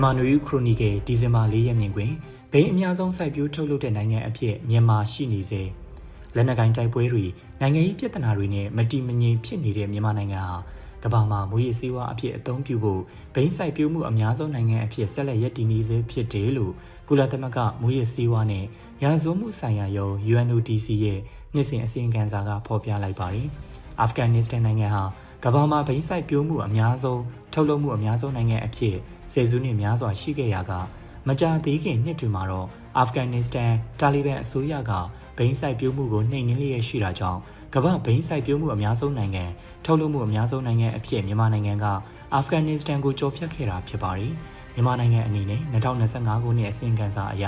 မြန်မာနွေဦးခရိုနီကယ်ဒီဇင်ဘာ၄ရက်မြင်တွင်ဘိန်းအများဆုံးစိုက်ပျိုးထုတ်လုပ်တဲ့နိုင်ငံအဖြစ်မြန်မာရှိနေစေလက်နက်ကိုင်တိုက်ပွဲတွေနိုင်ငံရေးပြဿနာတွေနဲ့မတည်မငြိမ်ဖြစ်နေတဲ့မြန်မာနိုင်ငံဟာကမ္ဘာမှာမွေးရည်စည်းဝါအဖြစ်အသုံးပြုဖို့ဘိန်းစိုက်ပျိုးမှုအများဆုံးနိုင်ငံအဖြစ်ဆက်လက်ရည်တည်နေစေဖြစ်တယ်လို့ကုလသမဂ္ဂမွေးရည်စည်းဝါနဲ့ရာဇဝမှုဆိုင်ရာယုံ UNODC ရဲ့နှစ်စဉ်အစီရင်ခံစာကဖော်ပြလိုက်ပါတယ်အာဖဂန်နစ္စတန်နိုင်ငံဟာ ကမ္ဘာမှာဘိန်းစိုက်ပျိုးမှုအများဆုံးထုတ်လုပ်မှုအများဆုံးနိုင်ငံအဖြစ်ဆယ်စုနှစ်များစွာရှိခဲ့ရာကမကြာသေးခင်နှစ်တွေမှာတော့အာဖဂန်နစ္စတန်တာလီဘန်အစိုးရကဘိန်းစိုက်ပျိုးမှုကိုနှိမ်နင်းလျက်ရှိတာကြောင့်ကမ္ဘာဘိန်းစိုက်ပျိုးမှုအများဆုံးနိုင်ငံထုတ်လုပ်မှုအများဆုံးနိုင်ငံအဖြစ်မြန်မာနိုင်ငံကအာဖဂန်နစ္စတန်ကိုကျော်ဖြတ်ခဲ့တာဖြစ်ပါတယ်မြန်မာနိုင်ငံအနေနဲ့2025ခုနှစ်အစီရင်ခံစာအရ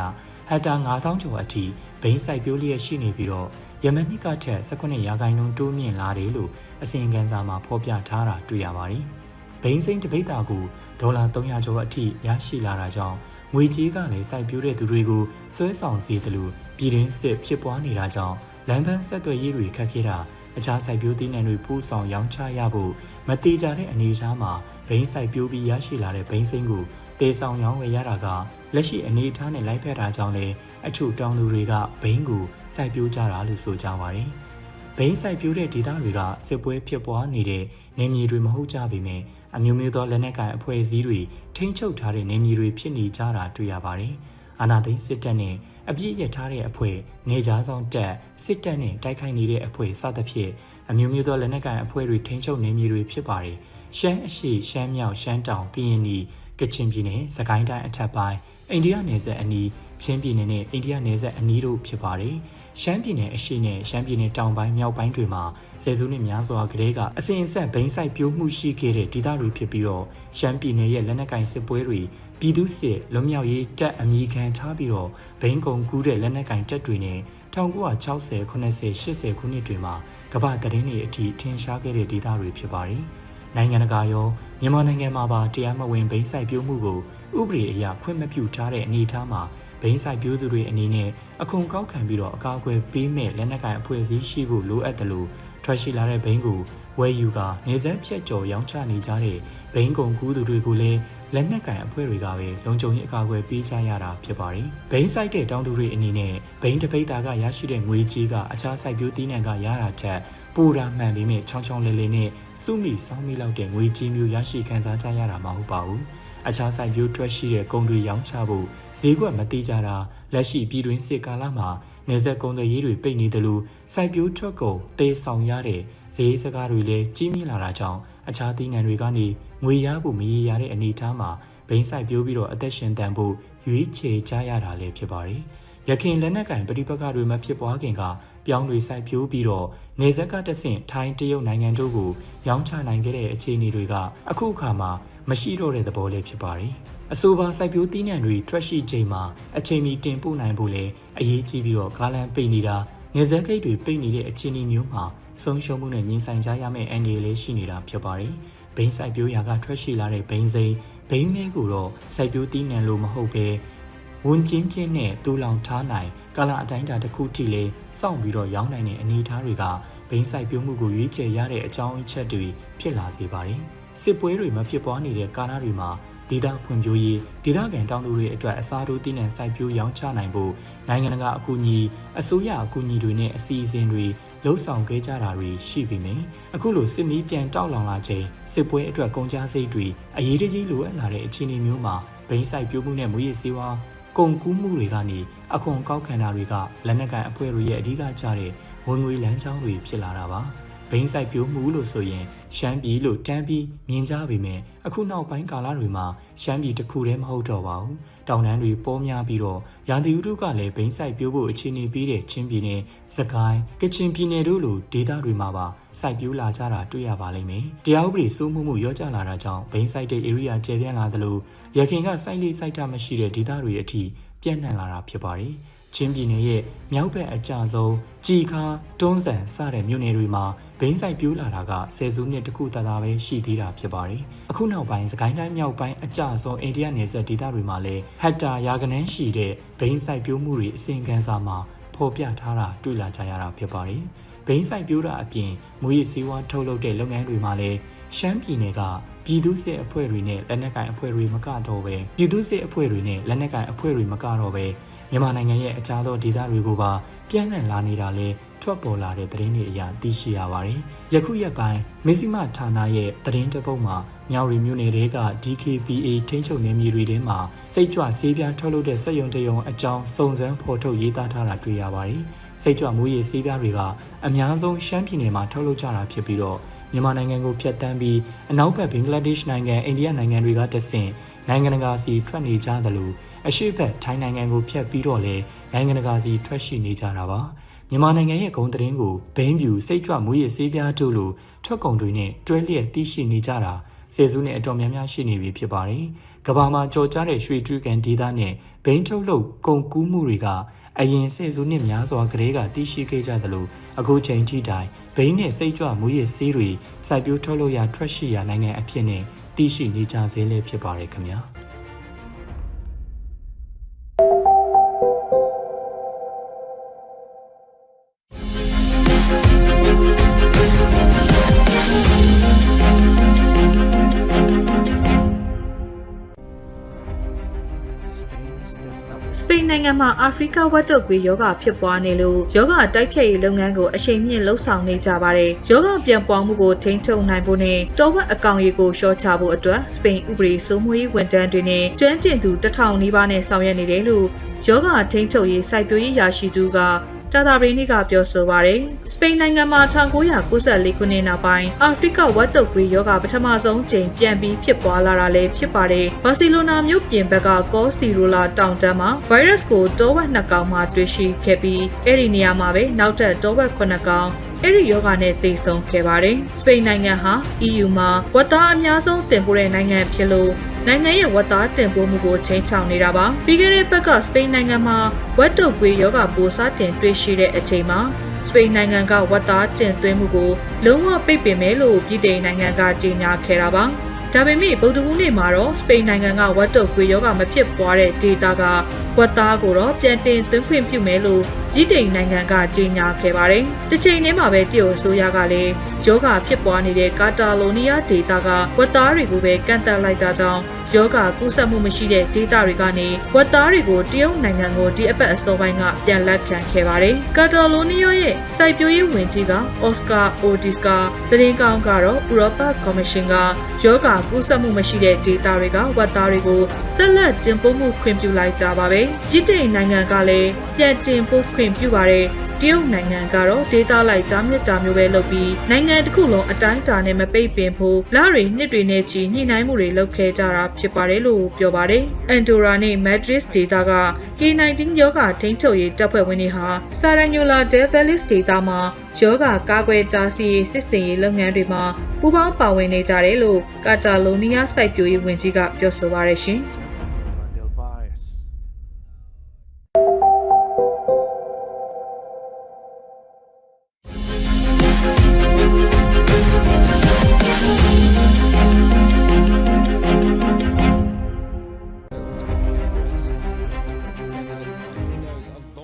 ဟက်တာ9000ကျော်အထိဘိန်းစိုက်ပျိုးလျက်ရှိနေပြီးတော့ ယမန်နှစ်ကထက်18ရာခိုင်နှုန်းတိုးမြင့်လာတယ်လို့အစီရင်ခံစာမှာဖော်ပြထားတာတွေ့ရပါတယ်။ဘိန်းစိမ့်တပိတ်တာကိုဒေါ်လာ300ကျော်အထိရရှိလာတာကြောင့်ငွေကြေးကလည်းစိုက်ပျိုးတဲ့သူတွေကိုဆွဲဆောင်စေတယ်လို့ပြည်တွင်းစစ်ဖြစ်ပွားနေတာကြောင့်လမ်းပန်းဆက်သွယ်ရေးတွေခက်ခဲတာအခြားစိုက်ပျိုးသီးနှံတွေပို့ဆောင်ရောင်းချရဖို့မတိကျတဲ့အနေအထားမှာဘိန်းစိုက်ပျိုးပြီးရရှိလာတဲ့ဘိန်းစိမ့်ကို တေဆောင်ရောင်းဝယ်ရတာကလက်ရှိအနေအထားနဲ့လိုက်ဖက်တာကြောင့်လည်းအချို့တောင်သူတွေကဘိန်းကိုစိုက်ပျိုးကြတာလို့ဆိုကြပါတယ်။ဘိန်းစိုက်ပျိုးတဲ့ဒေသတွေကစစ်ပွဲဖြစ်ပွားနေတဲ့နေမြေတွေမဟုတ်ကြပေမဲ့အမျိုးမျိုးသောလက်နက်ကိုင်အဖွဲ့အစည်းတွေထိန်းချုပ်ထားတဲ့နေမြေတွေဖြစ်နေကြတာတွေ့ရပါတယ်။အာနာသိန်းစစ်တပ်နဲ့အပြည့်ရထားတဲ့အဖွဲ့နေကြားဆောင်တပ်စစ်တပ်နဲ့တိုက်ခိုက်နေတဲ့အဖွဲ့စသဖြင့်အမျိုးမျိုးသောလက်နက်ကိုင်အဖွဲ့တွေထိန်းချုပ်နေမြေတွေဖြစ်ပါတယ်။ရှမ်းအရှိရှမ်းမြောက်ရှမ်းတောင်ကရင်နီ ကချင်ပြည်နယ်စကိုင်းတိုင်းအထက်ပိုင်းအိန္ဒိယနယ်စပ်အနီးချင်းပြည်နယ်နဲ့အိန္ဒိယနယ်စပ်အနီးတို့ဖြစ်ပါတယ်။ရှမ်းပြည်နယ်အရှိနဲ့ရှမ်းပြည်နယ်တောင်ပိုင်းမြောက်ပိုင်းတွေမှာဆယ်စုနှစ်များစွာကတည်းကအစဉ်အဆက်ဘိန်းဆိုင်ပြိုးမှုရှိခဲ့တဲ့ဒေသတွေဖြစ်ပြီးတော့ရှမ်းပြည်နယ်ရဲ့လက်နက်ကင်စစ်ပွဲတွေပြည်သူစစ်လွတ်မြောက်ရေးတပ်အမိခံထားပြီးတော့ဘိန်းကုံကူးတဲ့လက်နက်ကင်တပ်တွေနဲ့1960 80 80ခုနှစ်တွေမှာကမ္ဘာသတင်းတွေအထိထင်ရှားခဲ့တဲ့ဒေသတွေဖြစ်ပါတယ်။ နိုင်ငံတကာရောမြန်မာနိုင်ငံမှာပါတရားမဝင်ဘိန်းဆိုင်ပြိုးမှုကိုဥပဒေအရခွင့်မပြုထားတဲ့အနေအထားမှာဘိန်းဆိုင်ပြိုးသူတွေအနေနဲ့အခွန်ကောက်ခံပြီးတော့အကောက်အကွယ်ပေးမဲ့လက်နက်ကိုင်အဖွဲ့အစည်းရှိဖို့လိုအပ်တယ်လို့ထွက်ရှိလာတဲ့ဘိန်းကို ဝယ်ယူကနေဆက်ဖြတ်ကျော်ရောင်းချနေကြတဲ့ဘိန်းကုံကူးသူတွေကိုလည်းလက်နက်ကင်အဖွဲ့တွေကပဲလုံခြုံရေးအကာအကွယ်ပေးကြရတာဖြစ်ပါတယ်။ဘိန်းဆိုင်တဲ့တောင်သူတွေအနေနဲ့ဘိန်းတပိတ်တာကရရှိတဲ့ငွေကြေးကအခြားစိုက်ပျိုးသီးနှံကရတာထက်ပိုတာမှန်ပေမဲ့ချောင်းချောင်းလေးလေးနဲ့စုမိစောင်းမိလောက်တဲ့ငွေကြေးမျိုးရရှိခံစားကြရတာမဟုတ်ပါဘူး။အခြားစိုက်ပျိုးထွက်ရှိတဲ့ကုန်တွေရောင်းချဖို့ဈေးကွက်မတိကြတာလက်ရှိပြည်တွင်းစစ်ကာလမှာ နေဆက်ကုန်တွေရေးတွေပိတ်နေတယ်လို့စိုက်ပျိုးထွက်ကုန်တေးဆောင်ရတဲ့ဈေးစကားတွေလည်းကြီးမြင့်လာတာကြောင့်အခြားသီးနှံတွေကနေငွေရဖို့မရေရတဲ့အနေအထားမှာဘိန်းဆိုင်ပြိုးပြီးတော့အသက်ရှင်တန်ဖို့ရွေးချယ်ကြရတာလည်းဖြစ်ပါတယ်။ရခင်လက်နက်ကင်ပဋိပက္ခတွေမဖြစ်ပွားခင်ကပြောင်းတွေစိုက်ပျိုးပြီးတော့နေဆက်ကတဆင့်ထိုင်းတရုတ်နိုင်ငံတို့ကိုရောင်းချနိုင်ခဲ့တဲ့အခြေအနေတွေကအခုအခါမှာ မရှိတော့တဲ့သဘောလေးဖြစ်ပါတယ်။အဆိုပါစိုက်ပျိုးသီးနှံတွေထွက်ရှိချိန်မှာအချိန်မီတင်ပို့နိုင်ဖို့လည်းအရေးကြီးပြီးတော့ကားလမ်းပိတ်နေတာနေဆက်ဂိတ်တွေပိတ်နေတဲ့အခြေအနေမျိုးမှာဆုံးရှုံးမှုနဲ့ငြိမ်းဆိုင်ကြရမယ့်အန္တရာယ်လေးရှိနေတာဖြစ်ပါတယ်။ဘိန်းစိုက်ပျိုးရာကထွက်ရှိလာတဲ့ဘိန်းစိမ်းဘိန်းမဲကိုတော့စိုက်ပျိုးသီးနှံလို့မဟုတ်ပဲဝန်ချင်းချင်းနဲ့တူလောင်ထားနိုင်ကာလအတိုင်းအတာတစ်ခုထိလေးစောင့်ပြီးတော့ရောင်းနိုင်တဲ့အနေအထားတွေကဘိန်းစိုက်ပျိုးမှုကိုရွေးချယ်ရတဲ့အကြောင်းအချက်တွေဖြစ်လာစေပါတယ်။ စစ်ပွဲတွေမဖြစ်ပွားနေတဲ့ကာလတွေမှာဒေသဖွံ့ဖြိုးရေးဒေသခံတောင်သူတွေအတွက်အစားထိုးတည်နှံစိုက်ပျိုးရောင်းချနိုင်ဖို့နိုင်ငံတကာအကူအညီအစိုးရအကူအညီတွေနဲ့အစီအစဉ်တွေလှုပ်ဆောင်ခဲ့ကြတာတွေရှိပြီမယ်အခုလိုစစ်မီးပြန်တောက်လောင်လာချိန်စစ်ပွဲအတွက်ကုန်ကျစရိတ်တွေအရေးတကြီးလိုအပ်လာတဲ့အခြေအနေမျိုးမှာဘိန်းစိုက်ပျိုးမှုနဲ့မွေးရည်စေဝါကုန်ကူးမှုတွေကနေအခွန်ကောက်ခံတာတွေကလက်နက်ကန်အဖွဲ့တွေရဲ့အဓိကကျတဲ့ဝင်ငွေလမ်းကြောင်းတွေဖြစ်လာတာပါ ဘိန်းဆိုင်ပြိုးမှုလို့ဆိုရင်ရှမ်းပြည်လို့တန်းပြီးမြင်ကြပေမဲ့အခုနောက်ပိုင်းကာလတွေမှာရှမ်းပြည်တစ်ခုတည်းမဟုတ်တော့ပါဘူးတောင်တန်းတွေပေါ်များပြီးတော့ရာသီဥတုကလည်းဘိန်းဆိုင်ပြိုးဖို့အခြေအနေပေးတဲ့ချင်းပြည်နယ်စကိုင်းကချင်ပြည်နယ်တို့လိုဒေသတွေမှာပါစိုက်ပျိုးလာကြတာတွေ့ရပါလိမ့်မယ်တရားဥပဒေစိုးမိုးမှုရောကျလာတာကြောင့်ဘိန်းဆိုင်တဲ့ area ကျယ်ပြန့်လာသလိုရခိုင်ကစိုက်လေးစိုက်တာမရှိတဲ့ဒေသတွေအထိပြန့်နှံ့လာတာဖြစ်ပါတယ် ချင်းပြည်နယ်ရဲ့မြောက်ဘက်အကျဆုံးကြည်ခါတွန်းဆန်စတဲ့မြို့နယ်တွေမှာဘိန်းဆိုင်ပြိုးလာတာကဆယ်စုနှစ်တခုတသာပဲရှိသေးတာဖြစ်ပါတယ်။အခုနောက်ပိုင်းစကိုင်းတိုင်းမြောက်ပိုင်းအကျဆုံးအိန္ဒိယနယ်စပ်ဒေသတွေမှာလည်းဟက်တာရာကနန်းရှိတဲ့ဘိန်းဆိုင်ပြိုးမှုတွေအစဉ်ခံစာမှာဖော်ပြထားတာတွေ့လာကြရတာဖြစ်ပါတယ်။ဘိန်းဆိုင်ပြိုးတာအပြင်မွေးရည်စည်းဝါးထုတ်လုပ်တဲ့လုပ်ငန်းတွေမှာလည်းရှမ်းပြည်နယ်ကပြည်သူစစ်အဖွဲ့တွေနဲ့လက်နက်ကိုင်အဖွဲ့တွေမကတော့ပဲပြည်သူစစ်အဖွဲ့တွေနဲ့လက်နက်ကိုင်အဖွဲ့တွေမကတော့ပဲ မြန်မာနိုင်ငံရဲ့အခြားသောဒေသတွေကိုပါပြန့်နှံ့လာနေတာလဲထွက်ပေါ်လာတဲ့သတင်းတွေအရသိရှိရပါတယ်။ယခုရက်ပိုင်းမစ္စည်းမဌာနရဲ့သတင်းတပုတ်မှာမြောက်ရီမြို့နယ်တွေက DKPA ထိန်းချုပ်နယ်မြေတွေထဲမှာစိတ်ကြွဆေးပြားထုတ်လုပ်တဲ့စက်ရုံတရုံအကြောင်းစုံစမ်းဖော်ထုတ်ရေးသားထားတာတွေ့ရပါတယ်။စိတ်ကြွမူရည်ဆေးပြားတွေကအများဆုံးရှမ်းပြည်နယ်မှာထုတ်လုပ်ကြတာဖြစ်ပြီးတော့မြန်မာနိုင်ငံကိုဖျက်ဆီးပြီးအနောက်ဘက်ဘင်္ဂလားဒေ့ရှ်နိုင်ငံအိန္ဒိယနိုင်ငံတွေကတဆင့်နိုင်ငံတကာစီထွက်နေကြသလို အရှိတ်ဘက်ထိုင်းနိုင်ငံကိုဖျက်ပြီးတော့လဲနိုင်ငံတကာစီထွက်ရှိနေကြတာပါမြန်မာနိုင်ငံရဲ့ဂုံသတင်းကိုဘိန်းပြူစိတ်ကြွမူရည်ဆေးပြားတို့လိုထွက်ကုန်တွေနဲ့တွဲလျက်သိရှိနေကြတာစေစုနဲ့အတော်များများရှိနေပြီဖြစ်ပါတယ်ကဘာမှာကြော်ကြားတဲ့ရွှေတူးကန်ဒေသနဲ့ဘိန်းထုတ်လုပ်ကုန်ကူးမှုတွေကအရင်စေစုနှစ်များစွာကလေးကသိရှိခဲ့ကြသလိုအခုချိန်ထိတိုင်ဘိန်းနဲ့စိတ်ကြွမူရည်ဆေးတွေစိုက်ပျိုးထုတ်လုပ်ရာထွက်ရှိရာနိုင်ငံအဖြစ်နဲ့သိရှိနေကြစေလဲဖြစ်ပါတယ်ခင်ဗျာ။ မှာအာဖရိကဝက်တုတ်ကွေးယောဂဖြစ်ပွားနေလို့ယောဂတိုက်ဖျက်ရေးလုပ်ငန်းကိုအရှိန်မြင့်လှုပ်ဆောင်နေကြပါတယ်။ယောဂပြန်ပွားမှုကိုထိန်းချုပ်နိုင်ဖို့နဲ့တော်ဝက်အကောင်ရီကိုရှော့ချဖို့အတွက်စပိန်ဥပဒေစိုးမိုးရေးဝန်ထမ်းတွေနဲ့ကျွမ်းကျင်သူတစ်ထောင်နီးပါးနဲ့ဆောင်ရွက်နေတယ်လို့ယောဂထိန်းချုပ်ရေးစိုက်ပျိုးရေးရာရှိသူက တာတာပရိနိကပြောဆိုပါရယ်စပိန်နိုင်ငံမှာ1994ခုနှစ်နောက်ပိုင်းအာဖရိကဝက်တုတ်ကွေးယောဂပထမဆုံးကြိမ်ပြန်ပြီးဖြစ်ပွားလာတာလည်းဖြစ်ပါတယ်ဘာစီလိုနာမြို့ပြင်ဘက်ကကောစီရိုလာတောင်တန်းမှာဗိုင်းရပ်စ်ကိုတောဝက်နှစ်ကောင်မှတွေ့ရှိခဲ့ပြီးအဲ့ဒီနေရာမှာပဲနောက်ထပ်တောဝက်9ကောင် အဲ့ဒီယောဂနဲ့သိဆုံးခဲ့ပါတယ်။စပိန်နိုင်ငံဟာ EU မှာဝက်သားအများဆုံးတင်ပို့တဲ့နိုင်ငံဖြစ်လို့နိုင်ငံရဲ့ဝက်သားတင်ပို့မှုကိုချိန်ချောင်နေတာပါ။ပြီးခဲ့တဲ့ဘက်ကစပိန်နိုင်ငံမှာဝက်တုတ်ကွေးယောဂပိုးစတင်တွေ့ရှိတဲ့အချိန်မှာစပိန်နိုင်ငံကဝက်သားတင်သွင်းမှုကိုလုံးဝပိတ်ပင်မယ်လို့ပြည်ထောင်နိုင်ငံကကြေညာခဲ့တာပါ။ဒါပေမဲ့ဗုဒ္ဓဟူးနေ့မှာတော့စပိန်နိုင်ငံကဝက်တုတ်ကွေးယောဂမဖြစ်ပွားတဲ့ဒေသကဝက်သားကိုတော့ပြန်တင်သွင်းခွင့်ပြုမယ်လို့ပြည်ထောင်နိုင်ငံကကြေညာခဲ့ပါတယ်။တစ်ချိန်တည်းမှာပဲတရုတ်အစိုးရကလည်းယောဂဖြစ်ပွားနေတဲ့ကာတာလိုနီးယားဒေသကဝက်သားတွေကိုပဲကန့်သတ်လိုက်တာကြောင့်ယောဂကူးစက်မှုမရှိတဲ့ဒေသတွေကနေဝက်သားတွေကိုတရုတ်နိုင်ငံကိုဒီအပတ်အစောပိုင်းကပြန်လက်ခံခဲ့ပါတယ်။ကာတာလိုနီးယားရဲ့စိုက်ပျိုးရေးဝန်ကြီးကအော့စကာအိုဒီစ်ကသတင်းကောင်းကတော့ဥရောပကော်မရှင်ကယောဂကူးစက်မှုမရှိတဲ့ဒေသတွေကဝက်သားတွေကိုဆက်လက်တင်ပို့မှုခွင့်ပြုလိုက်တာပါပဲ။ပြည်ထောင်နိုင်ငံကလည်းပြန်တင်ပို့ခွင့်ပြုပါတယ်။တရုတ်နိုင်ငံကတော့ဒေတာလိုက်တားမြစ်တာမျိုးပဲလုပ်ပြီးနိုင်ငံတစ်ခုလုံးအတိုင်းအတာနဲ့မပိတ်ပင်ဖို့လရီနှစ်တွေနဲ့ချီညှိနှိုင်းမှုတွေလုပ်ခဲ့ကြတာဖြစ်ပါတယ်လို့ပြောပါတယ်။အန်တိုရာနဲ့မက်ဒရစ်ဒေတာက K19 ယောဂထိန်းချုပ်ရေးတပ်ဖွဲ့ဝင်တွေဟာဆာရညိုလာဒဲဗယ်လစ်ဒေတာမှာယောဂကာကွယ်တားဆီးရေးစစ်စင်ရေးလုပ်ငန်းတွေမှာပူးပေါင်းပါဝင်နေကြတယ်လို့ကာတာလိုနီးယားစိုက်ပျိုးရေးဝန်ကြီးကပြောဆိုပါရရှင်။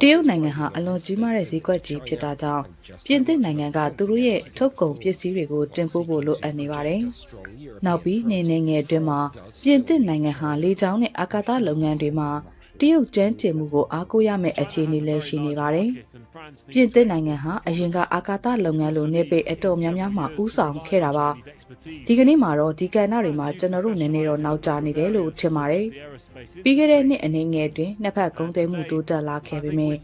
တရုတ်နိုင်ငံဟာအလွန်ကြီးမားတဲ့ဈေးကွက်ကြီးဖြစ်တာကြောင့်ပြင်သစ်နိုင်ငံကသူတို့ရဲ့ထုတ်ကုန်ပစ္စည်းတွေကိုတင်ပို့ဖို့လိုအပ်နေပါတယ်။နောက်ပြီးနေနေငယ်အတွင်းမှာပြင်သစ်နိုင်ငံဟာလေကြောင်းနဲ့အာကာသလုပ်ငန်းတွေမှာ တရုတ်ကျန်းကျင်မှုကိုအားကိုးရမယ့်အခြေအနေလည်းရှိနေပါတယ်။ပြင်သစ်နိုင်ငံဟာအရင်ကအာကာသလုပ်ငန်းလိုနေပေအတော်များများမှဥဆောင်ခဲ့တာပါ။ဒီကနေ့မှာတော့ဒီကဏ္ဍတွေမှာကျွန်တော်တို့နည်းနည်းတော့နောက်ကျနေတယ်လို့ထင်ပါတယ်။ပြီးခဲ့တဲ့နှစ်အနေငယ်အတွင်းနှစ်ဖက်ကုန်သွယ်မှုတိုးတက်လာခဲ့ပေမဲ့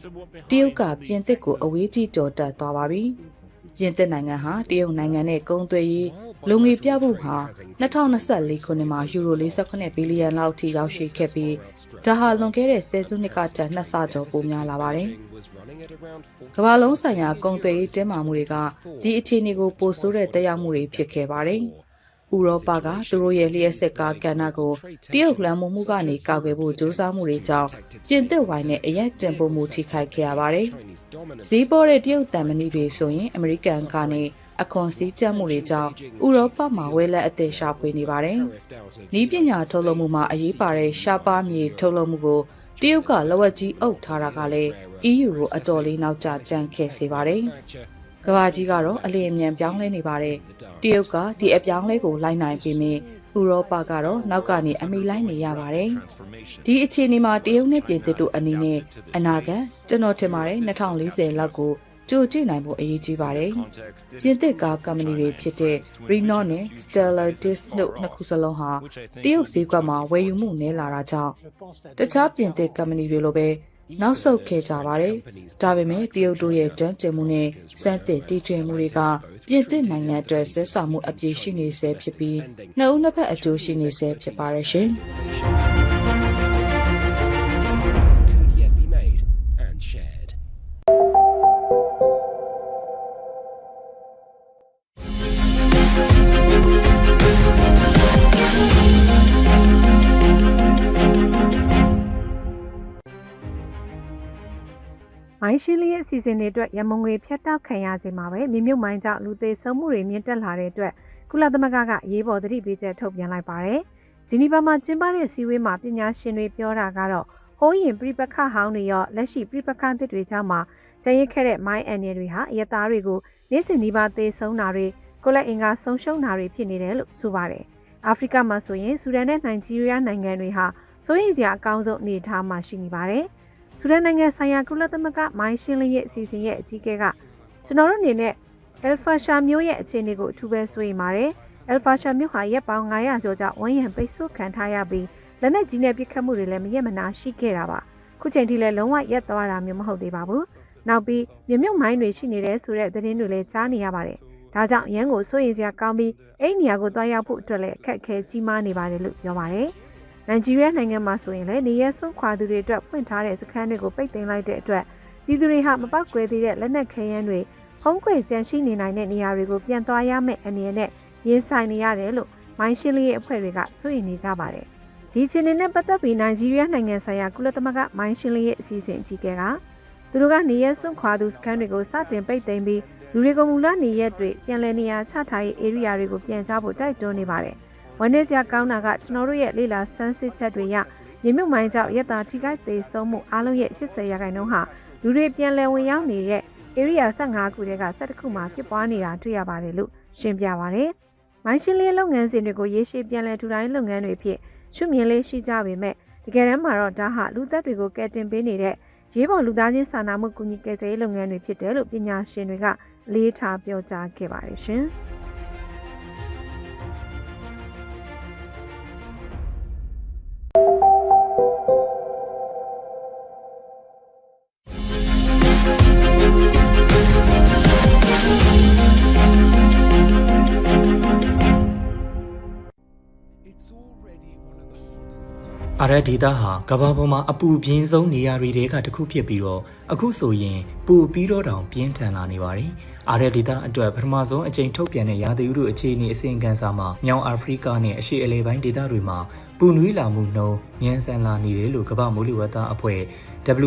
တရုတ်ကပြင်သစ်ကိုအဝေးကြီးကြော်တက်သွားပါပြီ။ပြင်သစ်နိုင်ငံဟာတရုတ်နိုင်ငံနဲ့ကုန်သွယ်ရေး လုံငွေပြမှုဟာ2024ခုနှစ်မှာယူရို48ဘီလီယံလောက်ထိရောက်ရှိခဲ့ပြီးဒါဟာလွန်ခဲ့တဲ့ဆယ်စုနှစ်ကတည်းကနှစ်ဆကျော်ပိုများလာပါတယ်။ကမ္ဘာလုံးဆိုင်ရာကုန်သွယ်ရေးတင်းမာမှုတွေကဒီအခြေအနေကိုပိုဆိုးတဲ့တက်ရောက်မှုတွေဖြစ်ခဲ့ပါတယ်။ဥရောပကသူတို့ရဲ့လျှက်စစ်ကားကဏ္ဍကိုတရုတ်လွှမ်းမိုးမှုကနေကောက်ွယ်ဖို့ကြိုးစားမှုတွေကြောင့်ပြင်သစ်ဝိုင်းနဲ့အရက်တင်ပို့မှုထိခိုက်ခဲ့ရပါတယ်။ဈေးပေါ်တဲ့တရုတ်တန်မဏိတွေဆိုရင်အမေရိကန်ကနေ အခွန်စည်းကြပ်မှုတွေကြောင့်ဥရောပမှာဝဲလက်အသစ်ရှာဖွေနေပါတယ်။ဤပညာထုတ်လုပ်မှုမှာအရေးပါတဲ့ရှားပါမြေထုတ်လုပ်မှုကိုတရုတ်ကလဝက်ကြီးအုပ်ထားတာကလည်း EU ကိုအတော်လေးနောက်ကျကြမ်းခဲ့စေပါတယ်။ကမ္ဘာကြီးကတော့အလင်းအမြန်ပြောင်းလဲနေပါတယ်တရုတ်ကဒီအပြောင်းလဲကိုလိုက်နိုင်ပေမဲ့ဥရောပကတော့နောက်ကနေအမိလိုက်နေရပါတယ်ဒီအခြေအနေမှာတရုတ်နဲ့ပြည်သစ်တို့အနေနဲ့အနာဂတ်ကျွန်တော်ထင်ပါတယ်2040လောက်ကို ကြိုကြည့်နိုင်ဖို့အရေးကြီးပါတယ်ပြင်သစ်ကားကုမ္ပဏီတွေဖြစ်တဲ့ Renault နဲ့ Stellantis တို့နှစ်ခုစလုံးဟာတရုတ်ဈေးကွက်မှာဝယ်ယူမှုနည်းလာတာကြောင့်တခြားပြင်သစ်ကုမ္ပဏီတွေလိုပဲနောက်ဆုတ်ခဲ့ကြပါတယ်။ဒါပေမဲ့တရုတ်တို့ရဲ့တန်းကျင်မှုနဲ့စမ်းသစ်တည်ကျွေးမှုတွေကပြင်သစ်နိုင်ငံအတွက်ဆက်ဆံမှုအပြည့်ရှိနေဆဲဖြစ်ပြီးနှစ်ဦးနှစ်ဖက်အကျိုးရှိနေဆဲဖြစ်ပါရဲ့ရှင်။ ရှင်းလင်းရဲ့အစီအစဉ်တွေအတွက်ရမုံငွေဖြတ်တောက်ခံရခြင်းမှာပဲမြေမြုပ်မိုင်းကြောင့်လူသေးဆုံးမှုတွေမြင့်တက်လာတဲ့အတွက်ကုလသမဂ္ဂကရေးပေါ်သတိပေးချက်ထုတ်ပြန်လိုက်ပါတယ်။ဂျီနီဗာမှာကျင်းပတဲ့စည်းဝေးမှာပညာရှင်တွေပြောတာကတော့ဟိုးရင်ပြိပခဟောင်းတွေရောလက်ရှိပြိပခသစ်တွေကြောင့်မှကျရင်ခဲ့တဲ့မိုင်းအန်ရတွေဟာအရသားတွေကိုနေ့စဉ်ဒီပါသေးဆုံးတာတွေကိုလက်အင်္ဂါဆုံးရှုံးတာတွေဖြစ်နေတယ်လို့ဆိုပါတယ်။အာဖရိကမှာဆိုရင်ဆူဒန်နဲ့နိုင်ဂျီးရီးယားနိုင်ငံတွေဟာစိုးရိမ်စရာအကောင်းဆုံးအနေအထားမှာရှိနေပါတယ်။ ဆူဒန်နိုင်ငံဆိုင်ရာကုလသမဂ္ဂမိုင်းရှင်းလင်းရေးအစီအစဉ်ရဲ့အကြီးအကဲကကျွန်တော်တို့အနေနဲ့အယ်ဖာရှာမျိုးရဲ့အခြေအနေကိုအထူးပဲစိုးရိမ်ပါတယ်။အယ်ဖာရှာမျိုးဟာရက်ပေါင်း900ကျော်ကြောင့်ဝန်းရံပိတ်ဆို့ခံထားရပြီးလက်နက်ကြီးနဲ့ပစ်ခတ်မှုတွေလည်းမရက်မနာရှိခဲ့တာပါ။ခုချိန်ထိလည်းလုံးဝရက်သွားတာမျိုးမဟုတ်သေးပါဘူး။နောက်ပြီးမြမြုပ်မိုင်းတွေရှိနေတဲ့ဆိုတဲ့သတင်းတွေလည်းကြားနေရပါတယ်။ဒါကြောင့်ရန်ကိုစိုးရိမ်စရာကောင်းပြီးအဲ့ဒီနေရာကိုတွားရောက်ဖို့အတွက်လည်းအခက်အခဲကြီးမားနေပါတယ်လို့ပြောပါတယ်။ နိုင်ဂျီးရီးယားနိုင်ငံမှာဆိုရင်လည်းနေရဲဆုံးခွာသူတွေအတွက်ဖွင့်ထားတဲ့စခန်းတွေကိုပိတ်သိမ်းလိုက်တဲ့အတွက်ပြည်သူတွေဟာမပောက်ကွယ်သေးတဲ့လက်နက်ခဲယမ်းတွေဖုံးကွယ်ကြန့်ရှိနေနိုင်တဲ့နေရာတွေကိုပြန်သွားရမယ့်အနေနဲ့ရင်ဆိုင်နေရတယ်လို့မိုင်းရှင်းလင်းရေးအဖွဲ့တွေကဆိုရင်နေကြပါတယ်။ဒီအခြေအနေနဲ့ပတ်သက်ပြီးနိုင်ဂျီးရီးယားနိုင်ငံဆိုင်ရာကုလသမဂ္ဂမိုင်းရှင်းလင်းရေးအစီအစဉ်အကြီးအကဲကသူတို့ကနေရဲစွန့်ခွာသူစခန်းတွေကိုစတင်ပိတ်သိမ်းပြီးလူတွေကိုမူလနေရက်တွေပြန်လည်နေရာချထားရေး area တွေကိုပြန်ကြဖို့တိုက်တွန်းနေပါတယ်။ ဝန်နေစရာကောင်းတာကကျွန်တော်တို့ရဲ့လေလာစမ်းစစ်ချက်တွေရမြေမြုပ်မိုင်းကြောင့်ရက်တာထိခိုက်သေးဆုံးမှုအလုံးရဲ့80ရာခိုင်နှုန်းဟာလူတွေပြန်လည်ဝင်ရောက်နေတဲ့ area 15ခုတည်းက17ခုမှာဖြစ်ပွားနေတာတွေ့ရပါတယ်လို့ရှင်းပြပါတယ်။မိုင်းရှင်းလင်းလုပ်ငန်းစဉ်တွေကိုရေရှည်ပြန်လည်ထူထောင်ရေးလုပ်ငန်းတွေဖြစ်ရှုမြင်လေးရှိကြပေမဲ့တကယ်တမ်းမှာတော့ဒါဟာလူသက်တွေကိုကယ်တင်ပေးနေတဲ့ရေးပေါ်လူသားချင်းစာနာမှုကူညီကယ်ဆယ်ရေးလုပ်ငန်းတွေဖြစ်တယ်လို့ပညာရှင်တွေကအလေးထားပြောကြားခဲ့ပါတယ်ရှင်။ အာရဒေတာဟာကမ္ဘာပေါ်မှာအပူပြင်းဆုံးနေရာတွေထဲကတစ်ခုဖြစ်ပြီးတော့အခုဆိုရင်ပူပြီးတော့တောင်ပြင်းထန်လာနေပါတယ်။အာရဒေတာအတွက်ပထမဆုံးအကြိမ်ထုတ်ပြန်တဲ့ရာသီဥတုအခြေအနေအစီရင်ခံစာမှာမြောက်အာဖရိကနဲ့အရှေ့အလယ်ပိုင်းဒေသတွေမှာပူနွေးလာမှုနှုန်းမြန်ဆန်လာနေတယ်လို့ကမ္ဘာမိုးလေဝသအဖွဲ့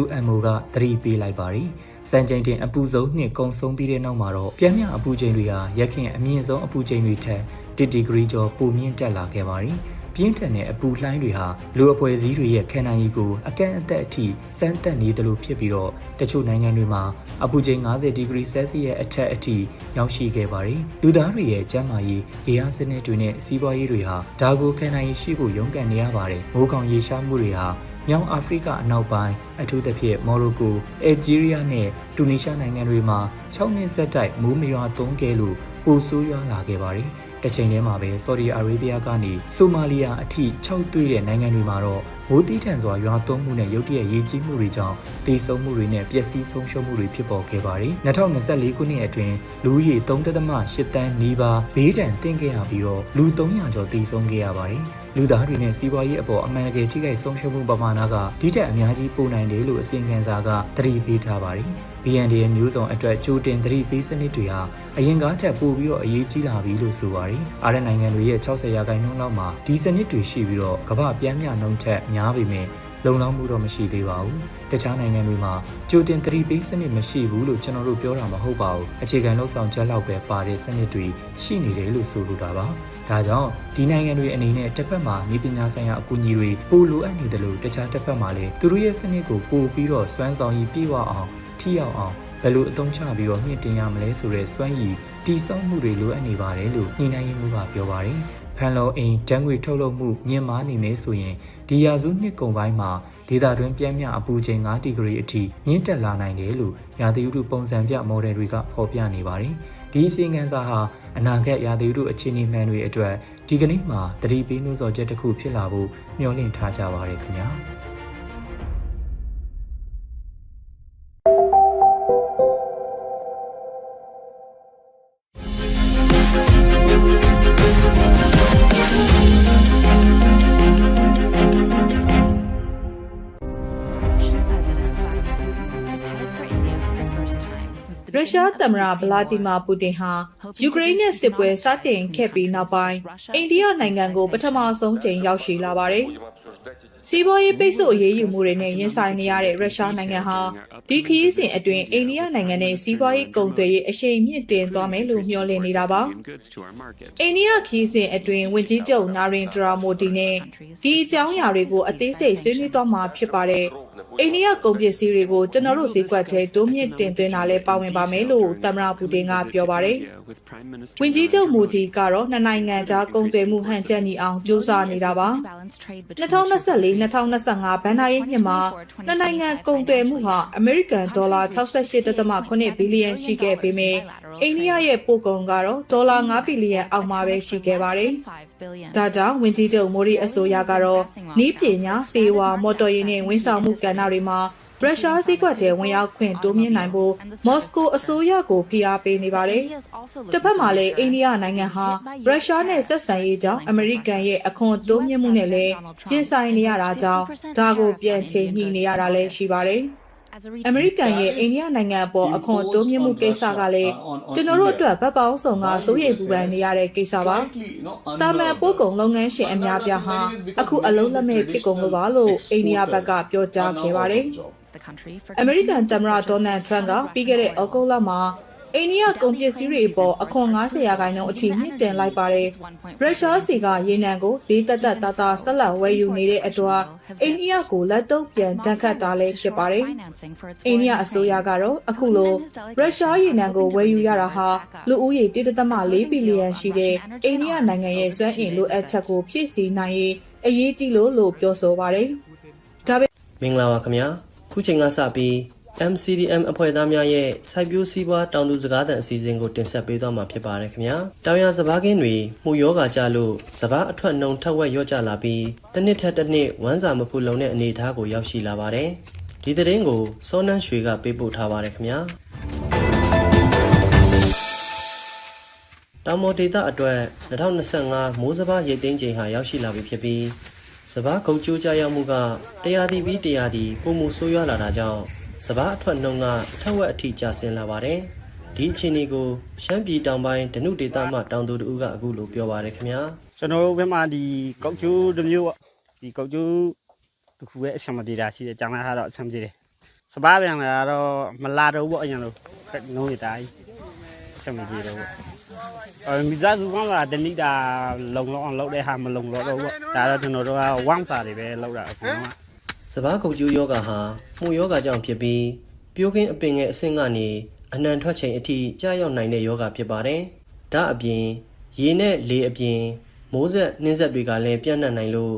WMO ကသတိပေးလိုက်ပါတယ်။စံချိန်တင်အပူဆုံးနှစ်ကုံဆုံးပြီးတဲ့နောက်မှာတော့ပြန်မြအပူချိန်တွေဟာရက်ခင်အမြင့်ဆုံးအပူချိန်တွေထက်1ဒီဂရီကျော်ပိုမြင့်တက်လာခဲ့ပါတယ်။ ပြင်းထန်တဲ့အပူလှိုင်းတွေဟာလူအဖွဲ့အစည်းတွေရဲ့ခံနိုင်ရည်ကိုအကန့်အသတ်အထိစမ်းသပ်နေတယ်လို့ဖြစ်ပြီးတော့တချို့နိုင်ငံတွေမှာအပူချိန်50ဒီဂရီဆဲလ်စီရဲ့အထက်အထိရောက်ရှိခဲ့ပါတယ်။လူသားတွေရဲ့ကျန်းမာရေးရေအားစနစ်တွေနဲ့စီးပွားရေးတွေဟာဒါကိုခံနိုင်ရည်ရှိဖို့ရုန်းကန်နေရပါတယ်။မိုးကောင်ရေရှားမှုတွေဟာမြောက်အာဖရိကအနောက်ပိုင်းအထူးသဖြင့်မော်ရိုကို၊အယ်ဂျီးရီးယားနဲ့ တူနီရှားနိုင်ငံတွေမှာ6နှစ်ဆက်တိုက်မိုးမရွာသွန်းခဲ့လို့ပိုဆိုးရွားလာခဲ့ပါတယ်။တစ်ချိန်တည်းမှာပဲဆော်ဒီအာရေဗျကနေဆိုမာလီယာအထိ6တွေ့တဲ့နိုင်ငံတွေမှာတော့မိုးတီးထန်စွာရွာသွန်းမှုနဲ့ရုတ်တရက်ရေကြီးမှုတွေကြောင့်တိတ်ဆုံးမှုတွေနဲ့ပျက်စီးဆုံးရှုံးမှုတွေဖြစ်ပေါ်ခဲ့ပါတယ်။2024ခုနှစ်အတွင်းလူဦးရေ3.8တန်းနီးပါးဘေးဒဏ်သင့်ခဲ့ရပြီးတော့လူ300ကျော်တိတ်ဆုံးခဲ့ရပါတယ်။လူသားတွေနဲ့စီးပွားရေးအပေါ်အမှန်တကယ်ထိခိုက်ဆုံးရှုံးမှုပမာဏကဒီထက်အများကြီးပိုနိုင်တယ်လို့အစီရင်ခံစာကသတိပေးထားပါတယ်။ BND မျိုးစုံအတွက်ကြိုတင်သတိပေးစနစ်တွေဟာအရင်ကားထက်ပိုပြီးတော့အရေးကြီးလာပြီလို့ဆိုပါတယ်။အားရနိုင်ငံတွေရဲ့60ရာခိုင်နှုန်းလောက်မှာဒီစနစ်တွေရှိပြီးတော့ကမ္ဘာပြန်းမြနှုန်းထက်များပေမဲ့လုံလောက်မှုတော့မရှိသေးပါဘူး။တခြားနိုင်ငံတွေမှာကြိုတင်သတိပေးစနစ်မရှိဘူးလို့ကျွန်တော်တို့ပြောတာမဟုတ်ပါဘူး။အခြေခံလုံဆောင်ချက်လောက်ပဲပါတဲ့စနစ်တွေရှိနေတယ်လို့ဆိုလိုတာပါ။ဒါကြောင့်ဒီနိုင်ငံတွေအနေနဲ့တစ်ဖက်မှာဤပညာဆိုင်ရာအကူအညီတွေပိုလိုအပ်နေတယ်လို့တခြားတစ်ဖက်မှာလည်းသူတို့ရဲ့စနစ်ကိုပို့ပြီးတော့စွမ်းဆောင်ရည်ပြည့်ဝအောင် ထိရောက်အောင်ဘယ်လိုအသုံးချပြီးတော့မြင့်တင်ရမလဲဆိုတဲ့စွမ်းရည်တည်ဆောက်မှုတွေလိုအပ်နေပါတယ်လို့ညှိနှိုင်းရေးမှူးကပြောပါတယ်။ဖန်လုံအိမ်တန်းငွေထုတ်လုပ်မှုမြင့်မားနေမယ်ဆိုရင်ဒီရာစုနှစ်ကုန်ပိုင်းမှာဒေတာတွင်းပြင်းပြအပူချိန်9ဒီဂရီအထိမြင့်တက်လာနိုင်တယ်လို့ရာသီဥတုပုံစံပြမော်ဒယ်တွေကဖော်ပြနေပါတယ်။ဒီအစီအငန်းစာဟာအနာဂတ်ရာသီဥတုအခြေအနေမှန်တွေအတွက်ဒီကနေ့မှာသတိပေးနှိုးဆော်ချက်တစ်ခုဖြစ်လာဖို့မျှော်လင့်ထားကြပါရခင်ဗျာ။ ရုရှားသမ္မတဗလာဒီမာပူတင်ဟာယူကရိန်းနဲ့စစ်ပွဲစတင်ခဲ့ပြီးနောက်ပိုင်းအိန္ဒိယနိုင်ငံကိုပထမဆုံးချိန်ရောက်ရှိလာပါတယ်။စီးပွားရေးပိတ်ဆို့အရေးယူမှုတွေနဲ့ရင်ဆိုင်နေရတဲ့ရုရှားနိုင်ငံဟာဒီခရီးစဉ်အတွင်းအိန္ဒိယနိုင်ငံနဲ့စီးပွားရေးကုန်သွယ်ရေးအရှိန်မြင့်တင်သွားမယ်လို့မျှော်လင့်နေတာပါ။အိန္ဒိယခရီးစဉ်အတွင်းဝန်ကြီးချုပ်နာရင်ဒရာမိုဒီနဲ့ဒီအကြောင်းအရာတွေကိုအသေးစိတ်ဆွေးနွေးသွားမှာဖြစ်ပါတယ်။ အိန္ဒိယကုန်ပစ္စည်းတွေကိုကျွန်တော်တို့ဈေးကွက်ထဲတိုးမြင့်တင်သွင်းတာလည်းပါဝင်ပါမယ်လို့သမ္မတပူတင်ကပြောပါတယ်။ဝန်ကြီးချုပ်မူဒီကတော့နှစ်နိုင်ငံကြားကုန်သွယ်မှုဟန်ချက်ညီအောင်ကြိုးစားနေတာပါ။2024-2025ဘဏ္ဍာရေးနှစ်မှာနှစ်နိုင်ငံကုန်သွယ်မှုဟာအမေရိကန်ဒေါ်လာ68.8ဘီလီယံရှိခဲ့ပေမယ့်အိန္ဒိယရဲ့ပို့ကုန်ကတော့ဒေါ်လာ9ဘီလီယံအောက်မှာပဲရှိခဲ့ပါတယ်။ဒါကြောင့်ဝန်ကြီးချုပ်မိုဒီအစိုးရကတော့နီးပညာစေဝါမော်တော်ယာဉ်နဲ့ဝန်ဆောင်မှုကဏ္ဍတွေမှာရုရှားစည်းကွက်ထဲဝင်ရောက်ခွင့်တိုးမြင့်နိုင်ဖို့မော်စကိုအစိုးရကိုဖိအားပေးနေပါတယ်။တစ်ဖက်မှာလည်းအိန္ဒိယနိုင်ငံဟာရုရှားနဲ့ဆက်ဆံရေးကြောင့်အမေရိကန်ရဲ့အခွန်တိုးမြင့်မှုနဲ့လည်းရင်ဆိုင်နေရတာကြောင့်ဒါကိုပြန်ချိန်ညှိနေရတာလည်းရှိပါတယ်။ အမေရိကန်ရဲ့အိန္ဒိယနိုင်ငံအပေါ်အခွန်တိုးမြင့်မှုကိစ္စကလည်းကျွန်တော်တို့အတွက်ဗတ်ပေါင်းဆောင်ကစိုးရိမ်ပူပန်နေရတဲ့ကိစ္စပါ။တာမန်ပို့ကုန်လုပ်ငန်းရှင်အများပြားဟာအခုအလုံးလက်မဲ့ဖြစ်ကုန်လို့ပါလို့အိန္ဒိယဘက်ကပြောကြားခဲ့ပါတယ်။အမေရိကန်သမ္မတဒေါ်နယ်ထရန့်ကပြီးခဲ့တဲ့ဩဂုတ်လမှာ အိန္ဒိယကုန်ပစ္စည်းတွေအပေါ်အခွန်90ရာခိုင်နှုန်းအထိမြင့်တင်လိုက်ပါတယ်။ရုရှားစီကရေနံကိုဈေးတက်တက်တာတာဆက်လက်ဝယ်ယူနေတဲ့အတွက်အိန္ဒိယကိုလက်တုပ်ပြန်တန်ခတ်တာလည်းဖြစ်ပါတယ်။အိန္ဒိယအစိုးရကတော့အခုလိုရုရှားရေနံကိုဝယ်ယူရတာဟာလူဦးရေ1.4ဘီလီယံရှိတဲ့အိန္ဒိယနိုင်ငံရဲ့စွမ်းအင်လိုအပ်ချက်ကိုဖြည့်ဆည်းနိုင်ရေးအရေးကြီးလို့လို့ပြောဆိုပါတယ်။ဒါပေမင်္ဂလာပါခင်ဗျာခုချိန်ကစပြီး MCDM အဖွဲ့သားများရဲ့စိုက်ပျိုးစည်းပွားတောင်သူစကားသံအစီအစဉ်ကိုတင်ဆက်ပေးသွားမှာဖြစ်ပါတယ်ခင်ဗျာတောင်ရစဘာကင်းတွေမှုယောဂါကြလို့စဘာအထွက်နှုံထက်ဝက်ရော့ကျလာပြီးတစ်နှစ်ထက်တစ်နှစ်ဝမ်းစာမဖူလုံတဲ့အနေအထားကိုရောက်ရှိလာပါတယ်ဒီသတင်းကိုစောနန်းရွှေကပေးပို့ထားပါတယ်ခင်ဗျာတောင်မော်ဒေတာအတွက်2025မိုးစဘာရိတ်သိမ်းချိန်ဟာရောက်ရှိလာပြီဖြစ်ပြီးစဘာခုတ်ကျိုးကြရောက်မှုကတရားဒီပြီးတရားဒီပုံမှုဆိုးရွားလာတာကြောင့် စဘာအထွက်နှုံကထက်ဝက်အထိကျဆင်းလာပါတယ်ဒီအခြေအနေကိုရှမ်းပြည်တောင်ပိုင်းဒနုဒေတာမှတောင်သူတူကအခုလိုပြောပါတယ်ခင်ဗျာကျွန်တော်တို့ဘက်မှာဒီကောက်ကျိုးတစ်မျိုးပေါ့ဒီကောက်ကျိုးတစ်ခုရဲ့အဆင်မပြေတာရှိတယ်ကြောင်လာတော့အဆင်ပြေတယ်စပားပြန်လာတော့မလာတော့ဘူးပေါ့အရင်လိုခက်နှုံးရတိုင်းအဆင်မပြေတော့ဘူးအဲမိသားစုကလာတဏိတာလုံလောက်အောင်လုပ်တဲ့ဟာမလုံလောက်တော့ဘူးပေါ့ဒါတော့ကျွန်တော်တို့ကဝမ်းစာတွေပဲလုပ်တာအကုန်လုံးက စဘာခုတ်ကျူးယောဂါဟာမှုယောဂါကြောင့်ဖြစ်ပြီးပြိုးကင်းအပင်ငယ်အဆင့်ကနေအနှံထွက်ချိန်အထိကြာရောက်နိုင်တဲ့ယောဂါဖြစ်ပါတယ်။ဒါအပြင်ရေနဲ့လေအပြင်မိုးဆက်နှင်းဆက်တွေကလည်းပြန့်နှံ့နိုင်လို့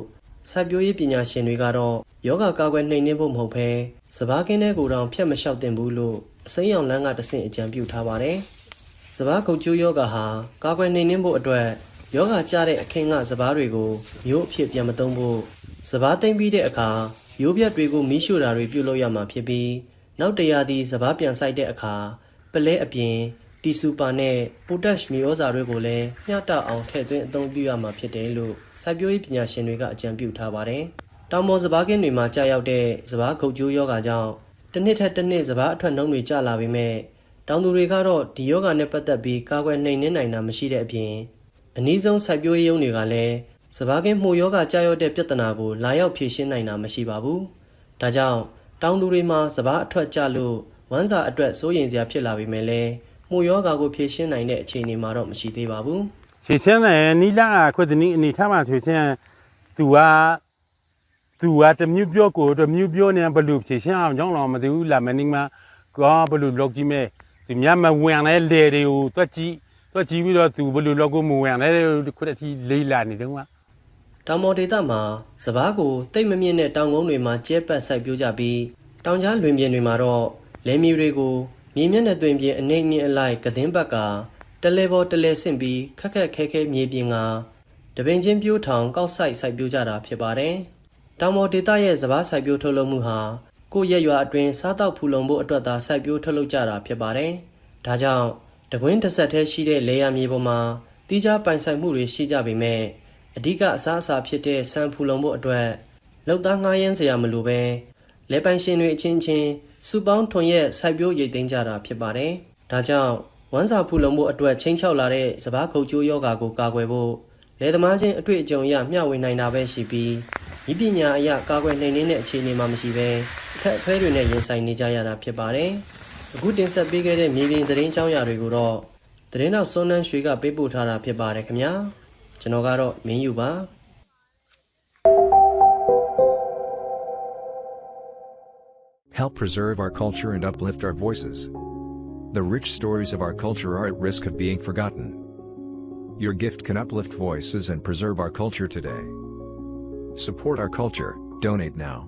စိုက်ပျိုးရေးပညာရှင်တွေကတော့ယောဂါကာကွယ်နှိမ်နင်းဖို့မဟုတ်ဘဲစဘာကင်းတဲ့ကိုယ်တောင်ဖြတ်မလျှောက်သင့်ဘူးလို့အစိမ်းရောင်လမ်းကတဆင့်အကြံပြုထားပါတယ်။စဘာခုတ်ကျူးယောဂါဟာကာကွယ်နှိမ်နင်းဖို့အတွက်ယောဂါကျတဲ့အခင်းကစဘာတွေကိုမျိုးအဖြစ်ပြန်မသုံးဖို့စဘာသိမ့်ပြီးတဲ့အခါ ရိုးပြတ်တွေကိုမီးရှို့တာတွေပြုလုပ်ရမှာဖြစ်ပြီးနောက်တရာသီစဘာပြန်ဆိုင်တဲ့အခါပလဲအပြင်တီစူပါနဲ့ပိုတက်ရှ်မီယောဇာတွေကိုလည်းမျှတအောင်ထည့်သွင်းအသုံးပြုရမှာဖြစ်တယ်လို့စိုက်ပျိုးရေးပညာရှင်တွေကအကြံပြုထားပါတယ်။တောင်ပေါ်စဘာကင်းတွေမှာကြာရောက်တဲ့စဘာခုတ်ကျိုးယောဂါကြောင့်တစ်နှစ်ထက်တစ်နှစ်စဘာအထွက်နှုန်းတွေကျလာပေမဲ့တောင်သူတွေကတော့ဒီယောဂါနဲ့ပတ်သက်ပြီးကာကွယ်နှိမ်နင်းနိုင်တာမရှိတဲ့အပြင်အနည်းဆုံးစိုက်ပျိုးရေးရုံးတွေကလည်း စဘာကင်းမှုယောဂကြာရောက်တဲ့ပြဿနာကိုလာရောက်ဖြေရှင်းနိုင်တာမရှိပါဘူး။ဒါကြောင့်တောင်သူတွေမှာစဘာအထွက်ကြလို့ဝမ်းစာအတွက်စိုးရိမ်စရာဖြစ်လာပေမဲ့လည်းမှုယောဂါကိုဖြေရှင်းနိုင်တဲ့အခြေအနေမှာတော့မရှိသေးပါဘူးခြေစင်းလည်းနီလာခွစနီအနေထားမှာခြေစင်းသူကသူကတမျိုးပြောကိုတမျိုးပြောနေဘလူခြေစင်းအောင်ကြောင်းတော့မသိဘူးလာမင်းမှာကောဘလူလောက်ကြီးမဲသူမြတ်မဝင်လဲလေတွေကိုတွက်ကြည့်တွက်ကြည့်ပြီးတော့သူဘလူလောက်ကိုမဝင်လဲခုတည်းကြီးလေးလာနေတော့က တောင်ပေါ်ဒေသမှာစပားကိုတိတ်မမြင့်တဲ့တောင်ကုန်းတွေမှာကျဲပတ်စိုက်ပျိုးကြပြီးတောင်ကြားလွင်ပြင်တွေမှာတော့လယ်မြေတွေကိုမြေမျက်နှာသွင်ပြင်အနေမြင့်အလိုက်ကသင်းဘက်ကတလဲပေါ်တလဲဆင့်ပြီးခက်ခက်ခဲခဲမြေပြင်ကတပင်ချင်းပြိုးထောင်ကောက်ဆိုင်စိုက်ပျိုးကြတာဖြစ်ပါတယ်။တောင်ပေါ်ဒေသရဲ့စပားစိုက်ပျိုးထုတ်လုပ်မှုဟာကိုယ့်ရက်ရွာအတွင်းစားတောက်ဖူလုံဖို့အတွက်သာစိုက်ပျိုးထုတ်လုပ်ကြတာဖြစ်ပါတယ်။ဒါကြောင့်တကွင်းတစ်ဆက်တည်းရှိတဲ့လေယာမြေပေါ်မှာတီးခြားပိုင်ဆိုင်မှုတွေရှိကြပေမဲ့ အဓိကအစားအစာဖြစ်တဲ့ဆန်ဖူလုံဖို့အတွက်လောက်သားငှားရမ်းစရာမလိုပဲလဲပိုင်ရှင်တွေအချင်းချင်းစုပေါင်းထွန်ရက်စိုက်ပျိုးရိတ်သိမ်းကြတာဖြစ်ပါတယ်။ဒါကြောင့်ဝမ်းစာဖူလုံဖို့အတွက်ချင်းချောက်လာတဲ့စပားကုတ်ကျိုးယောဂါကိုကာကွယ်ဖို့လယ်သမားချင်းအတွေ့အကြုံအရမျှဝေနိုင်တာပဲရှိပြီးဤပညာအရကာကွယ်နိုင်နေတဲ့အခြေအနေမှာမရှိဘဲအခက်အခဲတွေနဲ့ရင်ဆိုင်နေကြရတာဖြစ်ပါတယ်။အခုတင်ဆက်ပေးခဲ့တဲ့မြေပြင်သတင်းကြောင်းရာတွေကိုတော့သတင်းတော့စွန်းနှန်းရွှေကပေးပို့ထားတာဖြစ်ပါတယ်ခင်ဗျာ။ ကျွန်တော်ကတော့မင်းယူပါ Help preserve our culture and uplift our voices. The rich stories of our culture are at risk of being forgotten. Your gift can uplift voices and preserve our culture today. Support our culture, donate now.